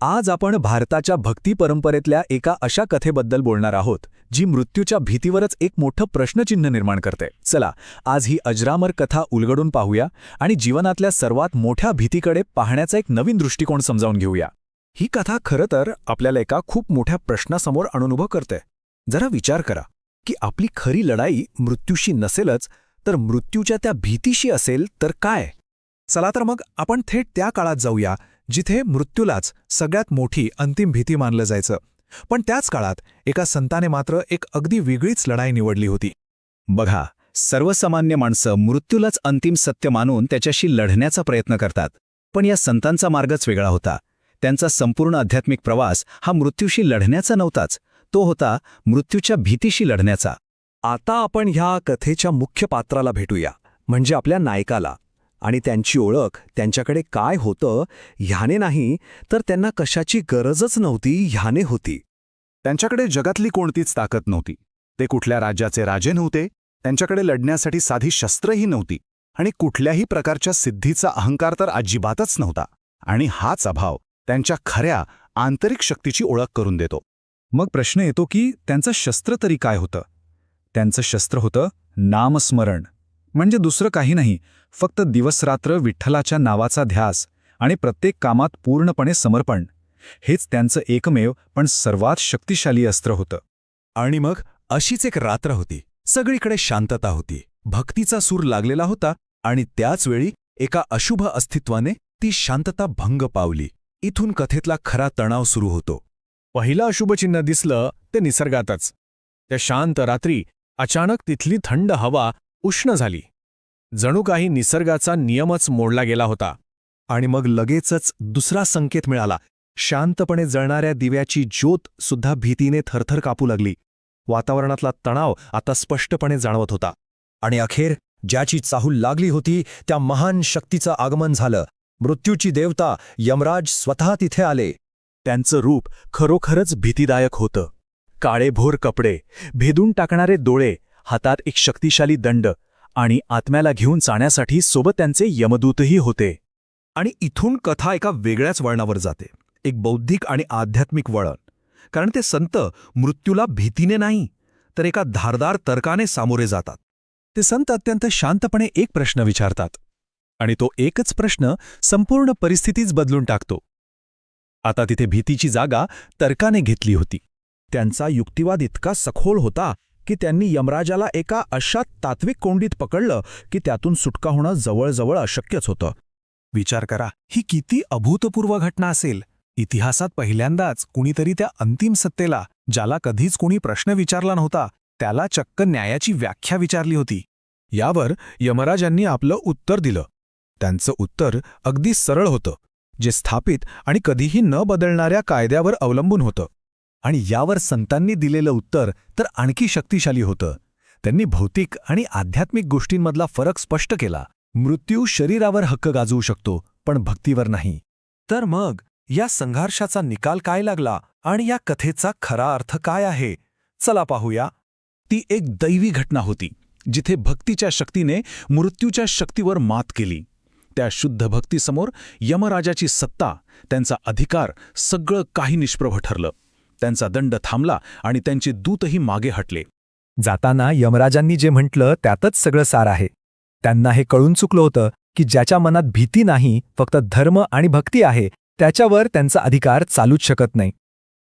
आज आपण भारताच्या भक्ती परंपरेतल्या एका अशा कथेबद्दल बोलणार आहोत जी मृत्यूच्या भीतीवरच एक मोठं प्रश्नचिन्ह निर्माण करते. चला आज ही अजरामर कथा उलगडून पाहूया आणि जीवनातल्या सर्वात मोठ्या भीतीकडे पाहण्याचा एक नवीन दृष्टिकोन समजावून घेऊया. ही कथा खरं तर आपल्याला एका खूप मोठ्या प्रश्नासमोर अनुभव करते. जरा विचार करा की आपली खरी लढाई मृत्यूशी नसेलच तर मृत्यूच्या त्या भीतीशी असेल तर काय? चला तर मग आपण थेट त्या काळात जाऊया जिथे मृत्यूलाच सगळ्यात मोठी अंतिम भीती मानलं जायचं. पण त्याच काळात एका संताने मात्र एक अगदी वेगळीच लढाई निवडली होती. बघा सर्वसामान्य माणसं मृत्यूलाच अंतिम सत्य मानून त्याच्याशी लढण्याचा प्रयत्न करतात. पण या संतांचा मार्गच वेगळा होता. त्यांचा संपूर्ण आध्यात्मिक प्रवास हा मृत्यूशी लढण्याचा नव्हताच. तो होता मृत्यूच्या भीतीशी लढण्याचा. आता आपण ह्या कथेच्या मुख्य पात्राला भेटूया म्हणजे आपल्या नायकाला. आणि त्यांची ओळख त्यांच्याकडे काय होतं ह्याने नाही तर त्यांना कशाची गरजच नव्हती ह्याने होती. त्यांच्याकडे जगातली कोणतीच ताकद नव्हती. ते कुठल्या राज्याचे राजे नव्हते त्यांच्याकडे लढण्यासाठी साधी शस्त्रही नव्हती आणि कुठल्याही प्रकारच्या सिद्धीचा अहंकार तर अजिबातच नव्हता. आणि हाच अभाव त्यांच्या खऱ्या आंतरिक शक्तीची ओळख करून देतो. मग प्रश्न येतो की त्यांचं शस्त्र तरी काय होतं? त्यांचं शस्त्र होतं नामस्मरण. म्हणजे दुसरं काही नाही फक्त दिवसरात्र विठ्ठलाच्या नावाचा ध्यास आणि प्रत्येक कामात पूर्णपणे समर्पण. हेच त्यांचं एकमेव पण सर्वात शक्तिशाली अस्त्र होतं. आणि मग अशीच एक रात्र होती. सगळीकडे शांतता होती. भक्तीचा सूर लागलेला होता आणि त्याच वेळी एका अशुभ अस्तित्वाने ती शांतता भंग पावली. इथून कथेतला खरा तणाव सुरू होतो. पहिलं अशुभचिन्ह दिसलं ते निसर्गातच. त्या शांत रात्री अचानक तिथली थंड हवा उष्ण झाली. जणू काही निसर्गाचा नियमच मोडला गेला होता. आणि मग लगेचच दुसरा संकेत मिळाला. शांतपणे जळणाऱ्या दिव्याची ज्योत सुद्धा भीतीने थरथर कापू लागली. वातावरणातला तणाव आता स्पष्टपणे जाणवत होता. आणि अखेर ज्याची चाहूल लागली होती त्या महान शक्तीचं आगमन झालं. मृत्यूची देवता यमराज स्वतः तिथे आले. त्यांचं रूप खरोखरच भीतीदायक होतं. काळेभोर कपडे भेदून टाकणारे डोळे हातात एक शक्तिशाली दंड आणि आत्म्याला घेऊन जाण्यासाठी सोबत त्यांचे यमदूतही होते. आणि इथून कथा एका वेगळ्याच वळणावर जाते. एक बौद्धिक आणि आध्यात्मिक वळण. कारण ते संत मृत्यूला भीतीने नाही तर एका धारदार तर्काने सामोरे जातात. ते संत अत्यंत शांतपणे एक प्रश्न विचारतात. आणि तो एकच प्रश्न संपूर्ण परिस्थितीच बदलून टाकतो. आता तिथे भीतीची जागा तर्काने घेतली होती. त्यांचा युक्तिवाद इतका सखोल होता की त्यांनी यमराजाला एका अशा तात्विक कोंडीत पकडलं की त्यातून सुटका होणं जवळजवळ अशक्यच होतं. विचार करा ही किती अभूतपूर्व घटना असेल. इतिहासात पहिल्यांदाच कुणीतरी त्या अंतिम सत्तेला ज्याला कधीच कोणी प्रश्न विचारला नव्हता त्याला चक्क न्यायाची व्याख्या विचारली होती. यावर यमराजांनी आपलं उत्तर दिलं. त्यांचं उत्तर अगदी सरळ होतं जे स्थापित आणि कधीही न बदलणाऱ्या कायद्यावर अवलंबून होतं. आणि यावर संतांनी दिलेलं उत्तर तर आणखी शक्तिशाली होतं. त्यांनी भौतिक आणि आध्यात्मिक गोष्टींमधला फरक स्पष्ट केला. मृत्यू शरीरावर हक्क गाजवू शकतो पण भक्तीवर नाही. तर मग या संघर्षाचा निकाल काय लागला आणि या कथेचा खरा अर्थ काय आहे? चला पाहूया. ती एक दैवी घटना होती जिथे भक्तीच्या शक्तीने मृत्यूच्या शक्तीवर मात केली. त्या शुद्ध भक्तीसमोर यमराजाची सत्ता त्यांचा अधिकार सगळं काही निष्प्रभ ठरलं. त्यांचा दंड थांबला आणि त्यांचे दूतही मागे हटले. जाताना यमराजांनी जे म्हटलं त्यातच सगळं सार आहे. त्यांना हे कळून चुकलं होतं की ज्याच्या मनात भीती नाही फक्त धर्म आणि भक्ती आहे त्याच्यावर त्यांचा अधिकार चालूच शकत नाही.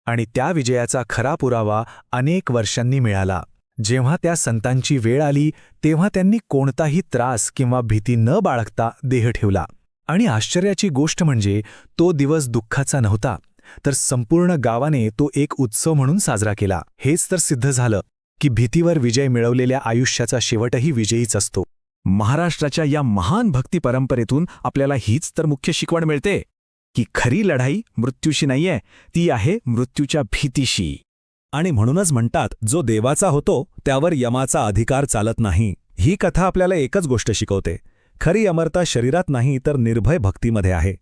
आणि त्या विजयाचा खरा पुरावा अनेक वर्षांनी मिळाला. जेव्हा त्या संतांची वेळ आली तेव्हा त्यांनी कोणताही त्रास किंवा भीती न बाळगता देह ठेवला. आणि आश्चर्याची गोष्ट म्हणजे तो दिवस दुःखाचा नव्हता. तर संपूर्ण गावाने तो एक उत्सव म्हणून साजरा केला. हेच तर सिद्ध झालं की भीतीवर विजय मिळवलेल्या आयुष्याचा शेवटही विजयीच असतो. महाराष्ट्राच्या या महान भक्ती परंपरेतून आपल्याला हीच तर मुख्य शिकवण मिळते की खरी लढाई मृत्यूशी नाहीये ती आहे मृत्यूच्या भीतीशी. आणि म्हणूनच म्हणतात जो देवाचा होतो त्यावर यमाचा अधिकार चालत नाही. ही कथा आपल्याला एकच गोष्ट शिकवते. खरी अमरता शरीरात नाही तर निर्भय भक्तीमध्ये आहे.